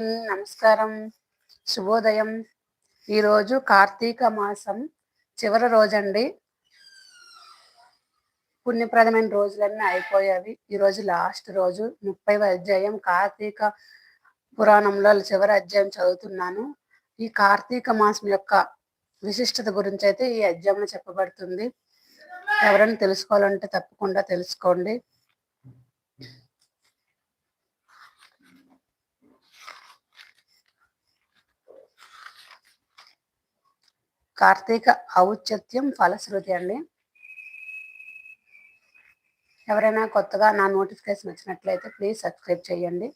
నమస్కారం. శుభోదయం. ఈరోజు కార్తీక మాసం చివరి రోజండి. పుణ్యప్రదమైన రోజులన్నీ అయిపోయాయి ఈరోజు లాస్ట్ రోజు ముప్పై అధ్యాయం కార్తీక పురాణంలో చివరి అధ్యాయం చదువుతున్నాను. ఈ కార్తీక మాసం యొక్క విశిష్టత గురించి అయితే ఈ అధ్యాయంలో చెప్పబడుతుంది. ఎవరైనా తెలుసుకోవాలంటే తప్పకుండా తెలుసుకోండి. కార్తీక ఔచిత్యం ఫలశ్రుతి అండి. ఎవరైనా కొత్తగా నా నోటిఫికేషన్ వచ్చినట్లయితే ప్లీజ్ సబ్స్క్రైబ్ చేయండి.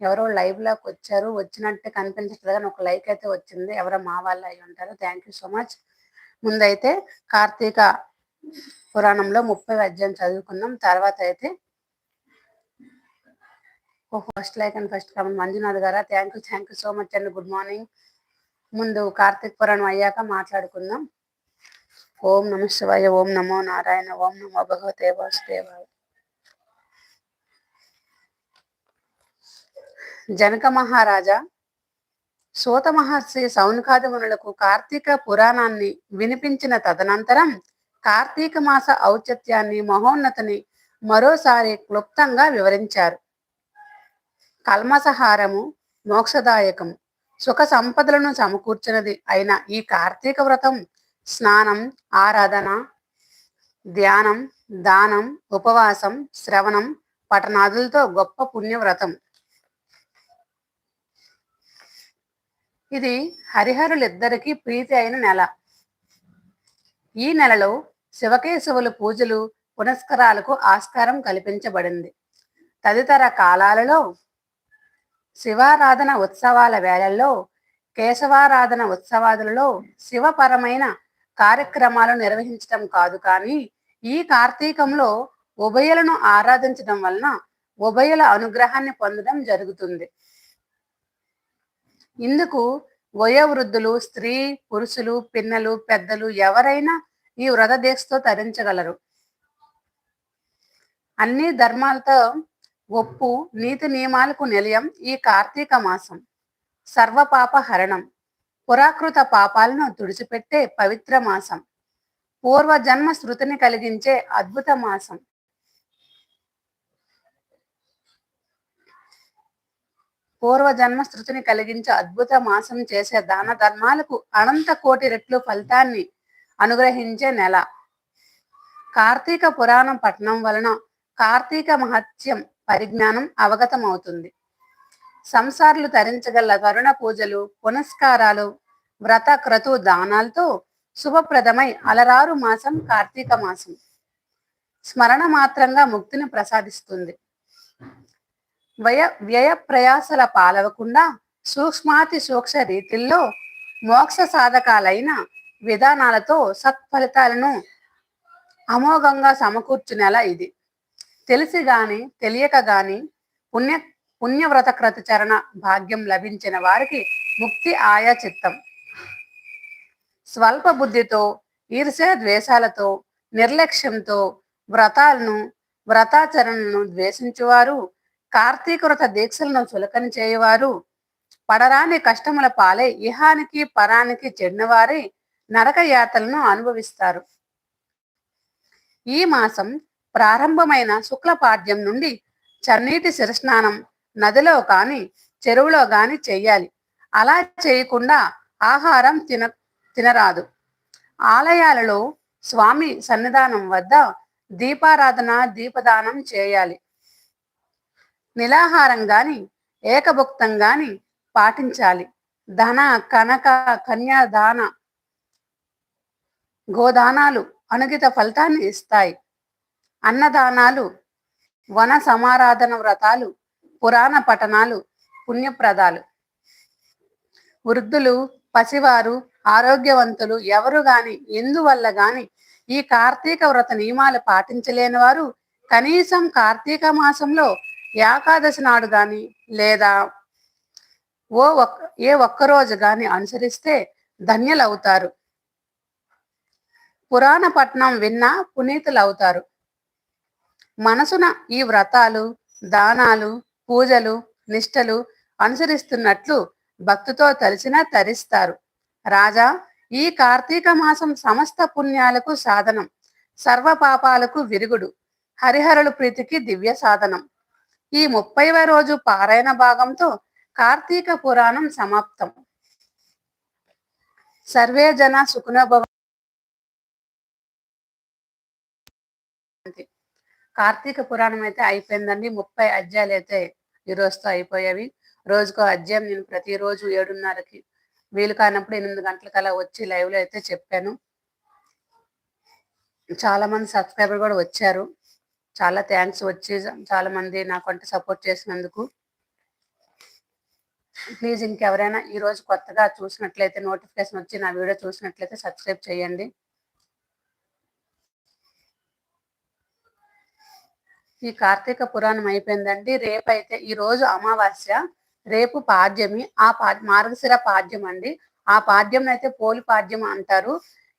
ఎవరో లైవ్లోకి వచ్చారు వచ్చినట్టు కనిపించట్లేదు కానీ ఒక లైక్ అయితే వచ్చింది. ఎవరో మా వాళ్ళు అయి ఉంటారు. థ్యాంక్ యూ సో మచ్ ముందైతే కార్తీక పురాణంలో ముప్పై అధ్యాయం చదువుకున్నాం. తర్వాత అయితే first like and first comment Manjunath గారా? Thank you thank you so much అండి గుడ్ మార్నింగ్ ముందు కార్తీక పురాణం అయ్యాక మాట్లాడుకుందాం. ఓం నమ శివాయ ఓం నమో నారాయణ ఓం నమో భగవతే వాసుదేవాయ. జనక మహారాజా సూత మహర్షి సౌనకాది కార్తీక పురాణాన్ని వినిపించిన తదనంతరం కార్తీక మాస ఔచిత్యాన్ని మహోన్నతిని మరోసారి క్లుప్తంగా వివరించారు. కల్మసహారము మోక్షదాయకము సుఖ సంపదలను సమకూర్చినది అయిన ఈ కార్తీక వ్రతం స్నానం ఆరాధన ధ్యానం దానం ఉపవాసం శ్రవణం పఠనాదులతో గొప్ప పుణ్యవ్రతం. ఇది హరిహరులిద్దరికీ ప్రీతి అయిన నెల. ఈ నెలలో శివకేశవుల పూజలు పునస్కరాలకు ఆస్కారం కల్పించబడింది. తదితర కాలాలలో శివారాధన ఉత్సవాల వేళల్లో కేశవారాధన ఉత్సవాదులలో శివపరమైన కార్యక్రమాలు నిర్వహించడం కాదు కానీ ఈ కార్తీకంలో ఉభయలను ఆరాధించడం వలన ఉభయల అనుగ్రహాన్ని పొందడం జరుగుతుంది. ఇందుకు వయోవృద్ధులు స్త్రీ పురుషులు పిన్నలు పెద్దలు ఎవరైనా ఈ వ్రత దీక్షతో తరించగలరు. అన్ని ధర్మాలతో ఒప్పు నీతి నియమాలకు నిలయం ఈ కార్తీక మాసం. సర్వపాప హరణం. పురాకృత పాపాలను తుడిచిపెట్టే పవిత్ర మాసం. పూర్వ జన్మ శృతిని కలిగించే అద్భుత మాసం. పూర్వజన్మ శృతిని కలిగించే అద్భుత మాసం చేసే దాన ధర్మాలకు అనంత కోటి రెట్లు ఫలితాన్ని అనుగ్రహించే నెల. కార్తీక పురాణం పఠనం వలన కార్తీక మహత్యం పరిజ్ఞానం అవగతమవుతుంది. సంసారులు తరించగల కరుణ పూజలు పునస్కారాలు వ్రత క్రతు దానాలతో శుభప్రదమై అలరారు మాసం కార్తీక మాసం. స్మరణ మాత్రంగా ముక్తిని ప్రసాదిస్తుంది. వ్యయ వ్యయ ప్రయాసల పాలవకుండా సూక్ష్మాతి సూక్ష్మ రీతిల్లో మోక్ష సాధకాలైన విధానాలతో సత్ఫలితాలను అమోఘంగా సమకూర్చునేలా ఇది. తెలిసి గాని తెలియక గాని పుణ్య పుణ్యవ్రత క్రతచరణ భాగ్యం లభించిన వారికి ముక్తి ఆయా చిత్తం. స్వల్ప బుద్ధితో ఈర్ష్య ద్వేషాలతో నిర్లక్ష్యంతో వ్రతాలను వ్రతాచరణను ద్వేషించువారు కార్తీక వ్రత దీక్షలను చులకని చేయవారు పడరాని కష్టముల పాలై ఇహానికి పరానికి చెడినవారే నరక యాతలను అనుభవిస్తారు. ఈ మాసం ప్రారంభమైన శుక్లపాడ్యం నుండి చన్నీటి శిరస్నానం నదిలో కాని చెరువులో గాని చేయాలి. అలా చేయకుండా ఆహారం తిన తినరాదు. ఆలయాలలో స్వామి సన్నిధానం వద్ద దీపారాధన దీపదానం చేయాలి. నిలాహారం గాని ఏకభుక్తం గాని పాటించాలి. ధన కనక కన్యాదాన గోదానాలు అనుగిత ఫలితాన్ని ఇస్తాయి. అన్నదానాలు వన సమారాధన వ్రతాలు పురాణ పఠనాలు పుణ్యప్రదాలు. వృద్ధులు పసివారు ఆరోగ్యవంతులు ఎవరు గాని ఎందువల్ల గాని ఈ కార్తీక వ్రత నియమాలు పాటించలేని వారు కనీసం కార్తీక మాసంలో ఏకాదశి నాడు గాని లేదా ఓ ఒక్క ఏ ఒక్కరోజు గాని అనుసరిస్తే ధన్యులవుతారు. పురాణ పట్నం విన్నా పునీతులవుతారు. మనసున ఈ వ్రతాలు దానాలు పూజలు నిష్టలు అనుసరిస్తున్నట్లు భక్తితో తలిచినా తరిస్తారు. రాజా ఈ కార్తీక మాసం సమస్త పుణ్యాలకు సాధనం సర్వ పాపాలకు విరుగుడు హరిహరుల ప్రీతికి దివ్య సాధనం. ఈ ముప్పైవ రోజు పారాయణ భాగంతో కార్తీక పురాణం సమాప్తం. సర్వే జన సుఖనభవ కార్తీక పురాణం అయితే అయిపోయిందండి. ముప్పై అధ్యాయాలు అయితే ఈ రోజుతో అయిపోయేవి. రోజుకో అధ్యాయం నేను ప్రతిరోజు ఏడున్నరకి వీలు కానప్పుడు ఎనిమిది గంటలకల్లా వచ్చి లైవ్లో అయితే చెప్పాను. చాలా మంది సబ్స్క్రైబర్ కూడా వచ్చారు. చాలా థ్యాంక్స్ వచ్చి చాలా మంది నాకు అంటే సపోర్ట్ చేసినందుకు. ప్లీజ్ ఇంకెవరైనా ఈరోజు కొత్తగా చూసినట్లయితే నోటిఫికేషన్ వచ్చి నా వీడియో చూసినట్లయితే సబ్స్క్రైబ్ చేయండి. ఈ కార్తీక పురాణం అయిపోయిందండి. రేపు అయితే ఈ రోజు అమావాస్య రేపు పాడ్యమి. ఆ పా మార్గశిర పాడ్యం అండి. ఆ పాడ్యం అయితే పోలి పాడ్యం అంటారు.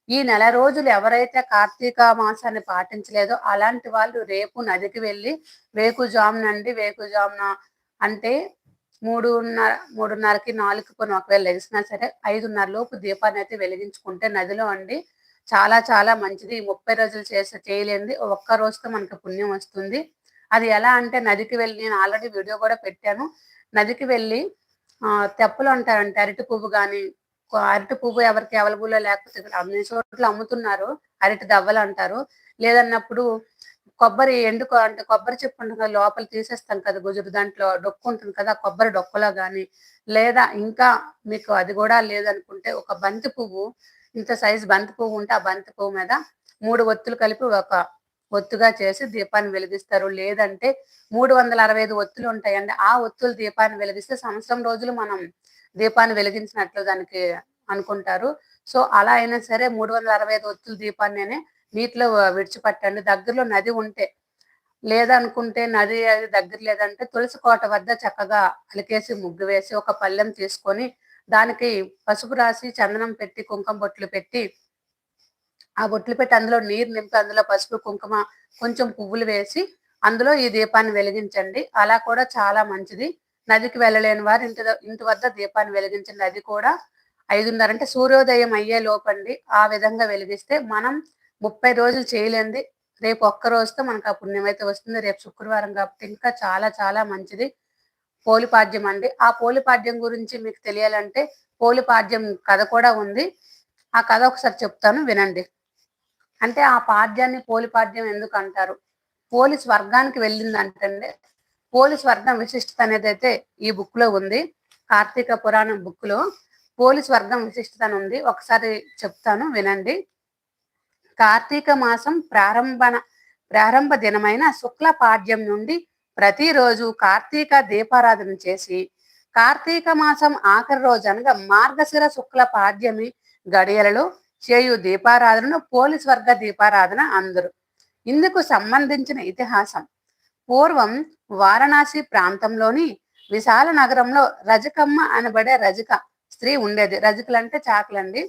ఈ నెల రోజులు ఎవరైతే కార్తీక మాసాన్ని పాటించలేదో అలాంటి వాళ్ళు రేపు నదికి వెళ్ళి వేకుజామునండి వేకుజామున అంటే మూడున్నర మూడున్నరకి నాలుగు కొన్ని ఒకవేళ లెగిసినా సరే ఐదున్నర లోపు దీపాన్ని అయితే వెలిగించుకుంటే నదిలో అండి చాలా చాలా మంచిది. ముప్పై రోజులు చేసే చేయలేంది ఒక్క రోజుతో మనకు పుణ్యం వస్తుంది. అది ఎలా అంటే నదికి వెళ్ళి నేను ఆల్రెడీ వీడియో కూడా పెట్టాను. నదికి వెళ్ళి తెప్పలు అంటారంటే అరటి పువ్వు కానీ అరటి పువ్వు ఎవరికి అవైలబుల్లో లేకపోతే అన్ని చోట్ల అమ్ముతున్నారు. అరటి దవ్వలు అంటారు. లేదన్నప్పుడు కొబ్బరి ఎండుకో అంటే కొబ్బరి చెప్పు ఉంటుంది కదా లోపల తీసేస్తాం కదా గుజురు దాంట్లో డొక్కు ఉంటుంది కదా కొబ్బరి డొక్కలో కానీ లేదా ఇంకా మీకు అది కూడా లేదనుకుంటే ఒక బంతి పువ్వు ఇంత సైజు బంతి పువ్వు ఉంటే ఆ బంతి పువ్వు మీద మూడు ఒత్తులు కలిపి ఒక ఒత్తుగా చేసి దీపాన్ని వెలిగిస్తారు. లేదంటే మూడు వందల అరవై ఐదు ఒత్తులు ఉంటాయండి. ఆ ఒత్తులు దీపాన్ని వెలిగిస్తే సంవత్సరం రోజులు మనం దీపాన్ని వెలిగించినట్లు దానికి అనుకుంటారు. సో అలా అయినా సరే మూడు వందల అరవై ఐదు ఒత్తుల దీపాన్ని నీటిలో విడిచిపెట్టండి. దగ్గరలో నది ఉంటే లేదనుకుంటే నది అది దగ్గర లేదంటే తులసి కోట వద్ద చక్కగా అలికేసి ముగ్గు వేసి ఒక పళ్ళెం తీసుకొని దానికి పసుపు రాసి చందనం పెట్టి కుంకుమ బొట్లు పెట్టి ఆ బొట్లు పెట్టి అందులో నీరు నింపి అందులో పసుపు కుంకుమ కొంచెం పువ్వులు వేసి అందులో ఈ దీపాన్ని వెలిగించండి. అలా కూడా చాలా మంచిది. నదికి వెళ్ళలేని వారు ఇంటి ఇంటి వద్ద దీపాన్ని వెలిగించండి. అది కూడా ఐదున్నర అంటే సూర్యోదయం అయ్యే లోపండి. ఆ విధంగా వెలిగిస్తే మనం ముప్పై రోజులు చేయలేంది. రేపు ఒక్క రోజుతో మనకు ఆ పుణ్యం అయితే వస్తుంది. రేపు శుక్రవారం కాబట్టి ఇంకా చాలా చాలా మంచిది. పోలిపాడ్యం అండి. ఆ పోలిపాడ్యం గురించి మీకు తెలియాలంటే పోలిపాడ్యం కథ కూడా ఉంది. ఆ కథ ఒకసారి చెప్తాను. వినండి. అంటే ఆ పాద్యాన్ని పోలి పాద్యం ఎందుకు అంటారు? పోలీస్ వర్గానికి వెళ్ళింది అంటే పోలీస్ వర్గం విశిష్టత అనేది అయితే ఈ బుక్లో ఉంది. కార్తీక పురాణం బుక్లో పోలీస్ వర్గం విశిష్టత ఉంది. ఒకసారి చెప్తాను వినండి. కార్తీక మాసం ప్రారంభన ప్రారంభ దినమైన శుక్ల పాడ్యం నుండి ప్రతిరోజు కార్తీక దీపారాధన చేసి కార్తీక మాసం ఆఖరి రోజు అనగా మార్గశిర శుక్ల పాడ్యమి గడియలలో చేయు దీపారాధనను పోలీస్ వర్గ దీపారాధన అందరు. ఇందుకు సంబంధించిన ఇతిహాసం. పూర్వం వారణాసి ప్రాంతంలోని విశాల నగరంలో రజకమ్మ అనబడే రజక స్త్రీ ఉండేది. రజకులంటే చాకులండి.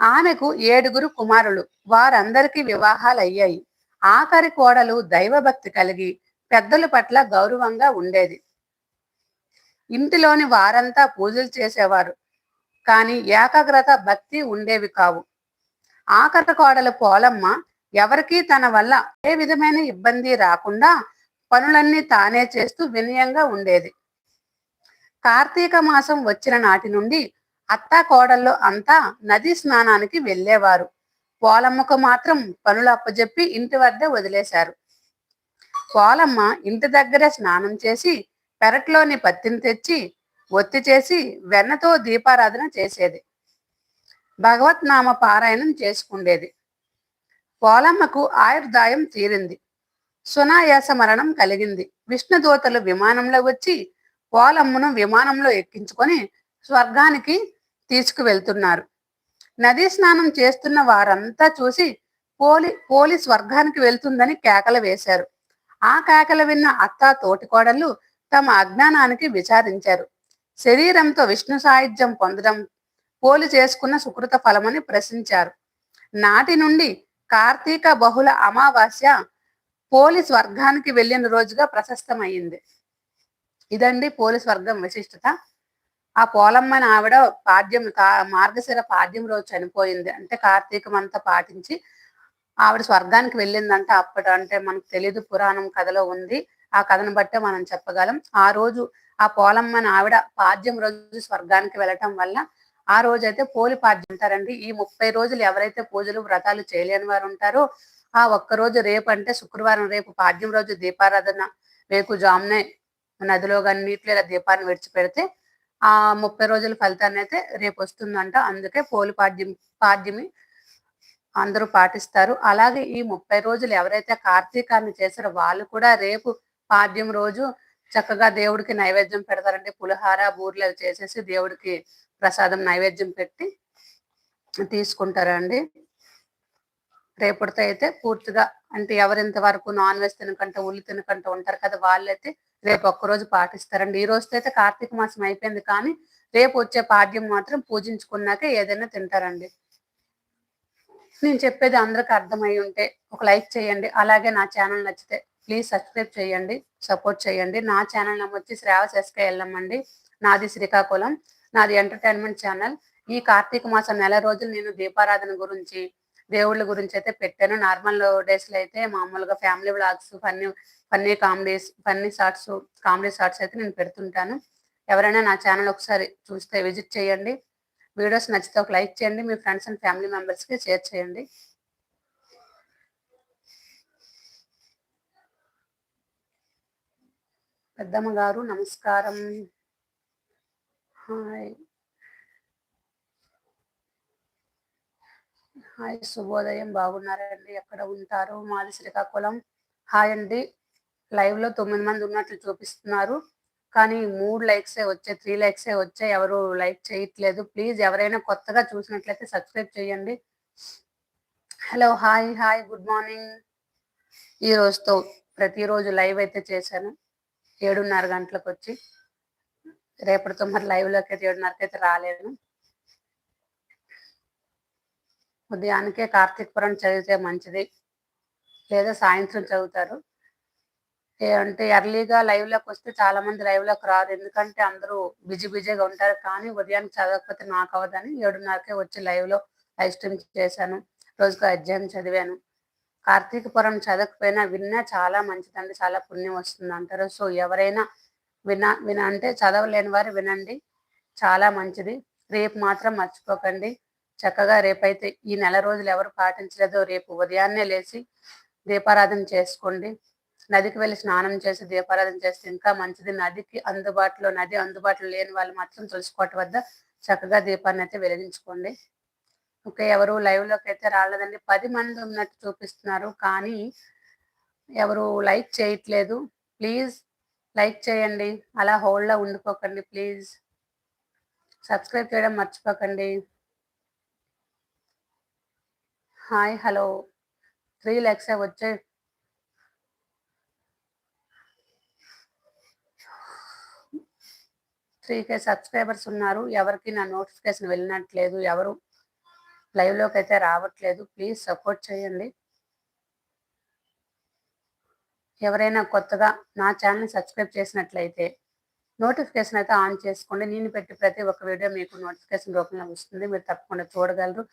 ఆమెకు ఏడుగురు కుమారులు. వారందరికీ వివాహాలు అయ్యాయి ఆఖరి కోడలు దైవభక్తి కలిగి పెద్దల పట్ల గౌరవంగా ఉండేది. ఇంటిలోని వారంతా పూజలు చేసేవారు. కానీ ఏకాగ్రత భక్తి ఉండేవి కావు. ఆఖరి కోడలు పోలమ్మ ఎవరికీ తన వల్ల ఏ విధమైన ఇబ్బంది రాకుండా పనులన్నీ తానే చేస్తూ వినయంగా ఉండేది. కార్తీక మాసం వచ్చిన నాటి నుండి అత్త కోడల్లో అంతా నదీ స్నానానికి వెళ్ళేవారు. పోలమ్మకు మాత్రం పనులు అప్పజెప్పి ఇంటి వద్ద వదిలేశారు. పోలమ్మ ఇంటి దగ్గరే స్నానం చేసి పెరట్లోని పత్తిని తెచ్చి ఒత్తి చేసి వెన్నతో దీపారాధన చేసేది. భగవత్ నామ పారాయణం చేసుకుండేది. పోలమ్మకు ఆయుర్దాయం తీరింది. సునాయాస మరణం కలిగింది. విష్ణుదూతలు విమానంలో వచ్చి పోలమ్మను విమానంలో ఎక్కించుకొని స్వర్గానికి తీసుకువెళ్తున్నారు. నదీ స్నానం చేస్తున్న వారంతా చూసి పోలి పోలి స్వర్గానికి వెళ్తుందని కేకలు వేశారు. ఆ కేకలు విన్న అత్త తోటికోడళ్ళు తమ అజ్ఞానానికి విచారించారు. శరీరంతో విష్ణు సాహిత్యం పొందడం పోలి చేసుకున్న సుకృత ఫలమని ప్రశ్నించారు. నాటి నుండి కార్తీక బహుళ అమావాస్య పోలి స్వర్గానికి వెళ్ళిన రోజుగా ప్రశస్తమైంది. ఇదండి పోలీస్ వర్గం విశిష్టత. ఆ పోలమ్మని ఆవిడ పాడ్యం మార్గశిర పాడ్యం రోజు చనిపోయింది. అంటే కార్తీకం అంతా పాటించి ఆవిడ స్వర్గానికి వెళ్ళిందంటే అప్పటి అంటే మనకు తెలియదు పురాణం కథలో ఉంది. ఆ కథను బట్టే మనం చెప్పగలం. ఆ రోజు ఆ పోలమ్మని ఆవిడ పాద్యం రోజు స్వర్గానికి వెళ్ళటం వల్ల ఆ రోజు అయితే పోలి పాద్యం అంటారండి ఈ ముప్పై రోజులు ఎవరైతే పూజలు వ్రతాలు చేయలేని వారు ఉంటారో ఆ ఒక్క రోజు రేపు అంటే శుక్రవారం రేపు పాద్యం రోజు దీపారాధన రేపు జామునే నదిలో కానీ నీటిలో ఇలా దీపాన్ని విడిచిపెడితే ఆ ముప్పై రోజుల ఫలితాన్ని అయితే రేపు వస్తుందంట. అందుకే పోలి పాడ్యం పాడ్యమి అందరూ పాటిస్తారు. అలాగే ఈ ముప్పై రోజులు ఎవరైతే కార్తీకాన్ని చేశారో వాళ్ళు కూడా రేపు పాడ్యం రోజు చక్కగా దేవుడికి నైవేద్యం పెడతారంటే పులిహార బూర్లు అవి చేసేసి దేవుడికి ప్రసాదం నైవేద్యం పెట్టి తీసుకుంటారండి. రేపటితో అయితే పూర్తిగా అంటే ఎవరింత వరకు నాన్ వెజ్ తినకంటే ఉల్లి తినకంటే ఉంటారు కదా వాళ్ళైతే రేపు ఒక్కరోజు పాటిస్తారండి. ఈ రోజుతో అయితే కార్తీక మాసం అయిపోయింది కానీ రేపు వచ్చే పాడ్యం మాత్రం పూజించుకున్నాక ఏదైనా తింటారండి. నేను చెప్పేది అందరికి అర్థమై ఉంటే ఒక లైక్ చేయండి. అలాగే నా ఛానల్ నచ్చితే ప్లీజ్ సబ్స్క్రైబ్ చేయండి సపోర్ట్ చేయండి. నా ఛానల్ నమ్మ వచ్చి శ్రావస్ ఎస్కేఎల్ఎం వెళ్ళమండి నాది శ్రీకాకుళం నాది ఎంటర్టైన్మెంట్ ఛానల్ ఈ కార్తీక మాసం నెల రోజులు నేను దీపారాధన గురించి దేవుళ్ళ గురించి అయితే పెట్టాను. నార్మల్ డేస్లో అయితే మామూలుగా family blogs funny funny comedies funny shorts comedy shorts అయితే నేను పెడుతుంటాను. ఎవరైనా నా ఛానల్ ఒకసారి చూస్తే విజిట్ చేయండి. వీడియోస్ నచ్చితే ఒక లైక్ చేయండి. మీ ఫ్రెండ్స్ అండ్ ఫ్యామిలీ మెంబర్స్కి షేర్ చేయండి. పెద్దమ్మ గారు నమస్కారం. హాయ్. హాయ్ శుభోదయం. బాగున్నారండి? ఎక్కడ ఉంటారు? మాది శ్రీకాకుళం. హాయ్ అండి. లైవ్లో తొమ్మిది మంది ఉన్నట్లు చూపిస్తున్నారు. కానీ మూడు లైక్సే వచ్చాయి త్రీ లైక్సే వచ్చాయి. ఎవరు లైక్ చేయట్లేదు. ప్లీజ్ ఎవరైనా కొత్తగా చూసినట్లయితే సబ్స్క్రైబ్ చేయండి. Hello hi hi good morning ఈ రోజుతో ప్రతిరోజు లైవ్ అయితే చేశాను. ఏడున్నర గంటలకు వచ్చి రేపటితో మరి లైవ్లోకి అయితే ఏడున్నరకి అయితే రాలేను. ఉదయానికే కార్తీక పురం చదివితే మంచిది. లేదా సాయంత్రం చదువుతారు. అంటే ఎర్లీగా లైవ్లోకి వస్తే చాలా మంది లైవ్లోకి రాదు ఎందుకంటే అందరూ బిజీ బిజీగా ఉంటారు. కానీ ఉదయానికి చదవకపోతే నాకు అవ్వదని ఏడున్నరకే వచ్చి లైవ్లో లైవ్ స్ట్రీమ్ చేశాను. రోజుకు అధ్యాయం చదివాను. కార్తీక పురం చదవకపోయినా విన్నా చాలా మంచిదండి చాలా పుణ్యం వస్తుంది అంటారు. సో ఎవరైనా విన విన అంటే చదవలేని వారు వినండి. చాలా మంచిది. రేపు మాత్రం మర్చిపోకండి. చక్కగా రేపైతే ఈ నెల రోజులు ఎవరు పాటించలేదో రేపు ఉదయాన్నే లేచి దీపారాధన చేసుకోండి. నదికి వెళ్ళి స్నానం చేసి దీపారాధన చేస్తే ఇంకా మంచిది. నదికి అందుబాటులో నది అందుబాటులో లేని వాళ్ళు మాత్రం తులసికోట వద్ద చక్కగా దీపాన్ని అయితే వెలిగించుకోండి. ఓకే ఎవరు లైవ్లోకి అయితే రాలేదండి. పది మంది ఉన్నట్టు చూపిస్తున్నారు. కానీ ఎవరు లైక్ చేయట్లేదు. ప్లీజ్ లైక్ చేయండి. అలా హోల్డ్లో ఉండిపోకండి ప్లీజ్ సబ్స్క్రైబ్ చేయడం మర్చిపోకండి. హాయ్ హలో త్రీ ల్యాక్స్ వచ్చే త్రీ కే సబ్స్క్రైబర్స్ ఉన్నారు. ఎవరికి నా నోటిఫికేషన్ వెళ్ళినట్లేదు. ఎవరు లైవ్లోకి అయితే రావట్లేదు. ప్లీజ్ సపోర్ట్ చేయండి. ఎవరైనా కొత్తగా నా ఛానల్ని సబ్స్క్రైబ్ చేసినట్లయితే నోటిఫికేషన్ అయితే ఆన్ చేసుకోండి. నేను పెట్టి ప్రతి ఒక్క వీడియో మీకు నోటిఫికేషన్ రూపంలో వస్తుంది. మీరు తప్పకుండా చూడగలరు.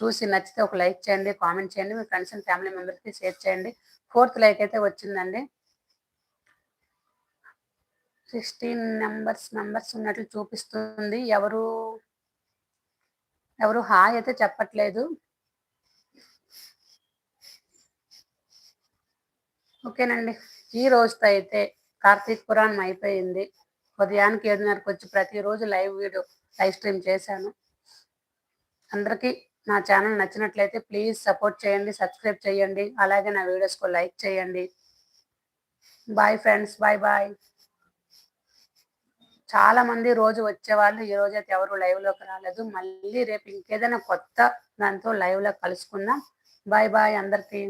చూసి నచ్చితే ఒక లైక్ చేయండి కామెంట్ చేయండి మీ ఫ్రెండ్స్ అండ్ ఫ్యామిలీ మెంబర్స్కి షేర్ చేయండి. ఫోర్త్ లైక్ అయితే వచ్చిందండి. సిక్స్టీన్ నెంబర్స్ మెంబర్స్ ఉన్నట్లు చూపిస్తుంది. ఎవరు ఎవరు హాయ్ అయితే చెప్పట్లేదు. ఓకేనండి. ఈ రోజుతో అయితే కార్తీక్ పురాణం అయిపోయింది. ఉదయానికి ఏడున్నరకు వచ్చి ప్రతిరోజు లైవ్ వీడియో లైవ్ స్ట్రీమ్ చేశాను. అందరికీ నా ఛానల్ నచ్చినట్లయితే ప్లీజ్ సపోర్ట్ చేయండి సబ్స్క్రైబ్ చేయండి. అలాగే నా వీడియోస్కు లైక్ చేయండి. Bye friends bye bye. చాలా మంది రోజు వచ్చేవాళ్ళు ఈ రోజు అయితే ఎవరు లైవ్లోకి రాలేదు. మళ్ళీ రేపు ఇంకేదైనా కొత్త దాంతో లైవ్లో కలుసుకుందాం. బాయ్ బాయ్ అందరికీ.